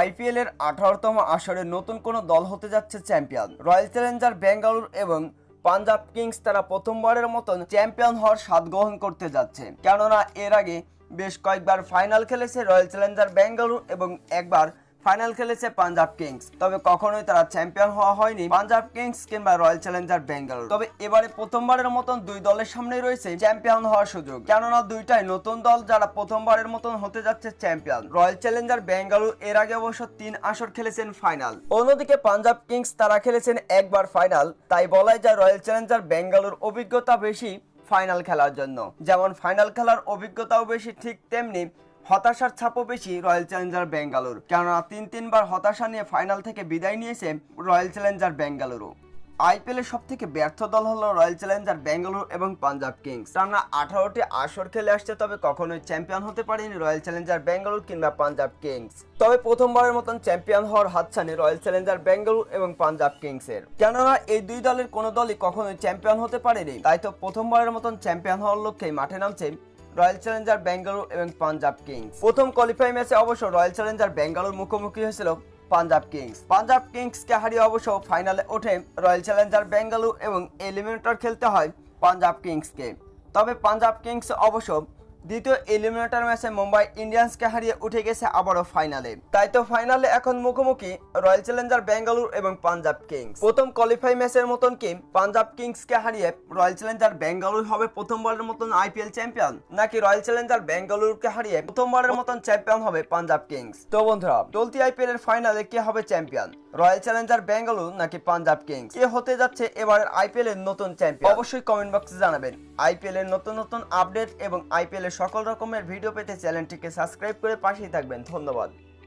IPL এর আঠারোতম আসরে নতুন কোনো দল হতে যাচ্ছে চ্যাম্পিয়ন। রয়্যাল চ্যালেঞ্জার বেঙ্গালুরু এবং পাঞ্জাব কিংস তারা প্রথমবারের মতন চ্যাম্পিয়ন হওয়ার স্বাদ গ্রহণ করতে যাচ্ছে। কেননা, এর আগে বেশ কয়েকবার ফাইনাল খেলেছে রয়্যাল চ্যালেঞ্জার বেঙ্গালুরু এবং একবার ফাইনাল খেলেছে পাঞ্জাব কিংস। তবে কখনোই তারা চ্যাম্পিয়ন হওয়া হয়নি পাঞ্জাব কিংস কিংবা রয়্যাল চ্যালেঞ্জার বেঙ্গালুরু। তবে এবারে প্রথমবারের মতন দুই দলের সামনে রয়েছে চ্যাম্পিয়ন হওয়ার সুযোগ। কেননা দুইটাই নতুন দল যারা প্রথমবারের মতন হতে যাচ্ছে চ্যাম্পিয়ন। রয়্যাল চ্যালেঞ্জার বেঙ্গালুরু এর আগে অবশ্য তিন আসর খেলেছেন ফাইনাল। অন্যদিকে পাঞ্জাব কিংস তারা খেলেছেন একবার ফাইনাল। তাই বলাই যায় রয়্যাল চ্যালেঞ্জার বেঙ্গালুর অভিজ্ঞতা বেশি ফাইনাল খেলার জন্য। যেমন ফাইনাল খেলার অভিজ্ঞতাও বেশি ঠিক তেমনি হতাশার ছাপও বেশি রয়্যাল চ্যালেঞ্জার বেঙ্গালুরু কেননা তিন তিনবার হতাশা নিয়ে ফাইনাল থেকে বিদায় নিয়েছে রয়্যাল চ্যালেঞ্জার বেঙ্গালুরু আইপিএলের সব থেকে ব্যর্থ দল হলো রয়্যাল চ্যালেঞ্জার বেঙ্গালুরু এবং পাঞ্জাব কিংস। টানা আঠারোটি আসর খেলে আসছে, তবে কখনোই চ্যাম্পিয়ন হতে পারেনি রয়্যাল চ্যালেঞ্জার বেঙ্গালুরু কিংবা পাঞ্জাব কিংস। তবে প্রথমবারের মতন চ্যাম্পিয়ন হওয়ার হাতছানি রয়্যাল চ্যালেঞ্জার বেঙ্গালুরু এবং পাঞ্জাব কিংসের। কেননা এই দুই দলের কোনো দলই কখনোই চ্যাম্পিয়ন হতে পারেনি, তাই তো প্রথমবারের মতন চ্যাম্পিয়ন হওয়ার লক্ষ্যেই মাঠে নামছে রয়্যাল চ্যালেঞ্জার বেঙ্গালুরু এবং পাঞ্জাব কিংস প্রথম কোয়ালিফাই ম্যাচে অবশ্য রয়্যাল চ্যালেঞ্জার বেঙ্গালুরু মুখোমুখি হয়েছিল পাঞ্জাব কিংস পাঞ্জাব কিংসকে হারিয়ে অবশ্য ফাইনালে ওঠে রয়্যাল চ্যালেঞ্জার বেঙ্গালুরু এবং এলিমিনেটর খেলতে হয় পাঞ্জাব কিংসকে তবে পাঞ্জাব কিংস অবশ্য দ্বিতীয় এলিমিনেটর ম্যাচে মুম্বাই ইন্ডিয়ান্সকে হারিয়ে উঠে গেছে আবারও ফাইনালে তাই তো ফাইনালে এখন মুখোমুখি রয়্যাল চ্যালেঞ্জার বেঙ্গালুরু এবং পাঞ্জাব কিংস প্রথম কোয়ালিফাই ম্যাচের মতন কি পাঞ্জাব কিংসকে হারিয়ে রয়্যাল চ্যালেঞ্জার বেঙ্গালুরু হবে প্রথমবারের মতন আইপিএল চ্যাম্পিয়ন নাকি রয়্যাল চ্যালেঞ্জার বেঙ্গালুরুকে হারিয়ে প্রথমবারের মতন চ্যাম্পিয়ন হবে পাঞ্জাব কিংস তো বন্ধুরা, চলতি আইপিএল এর ফাইনালে কে হবে চ্যাম্পিয়ন রয়্যাল চ্যালেঞ্জার বেঙ্গালুরু নাকি পাঞ্জাব কিংস কে হতে যাচ্ছে এবারের আইপিএল এর নতুন চ্যাম্পিয়ন অবশ্যই কমেন্ট বক্সে জানাবেন। আইপিএল এর নতুন নতুন আপডেট এবং আইপিএল এর সকল রকমের ভিডিও পেতে চ্যানেলটিকে সাবস্ক্রাইব করে পাশেই থাকবেন। ধন্যবাদ।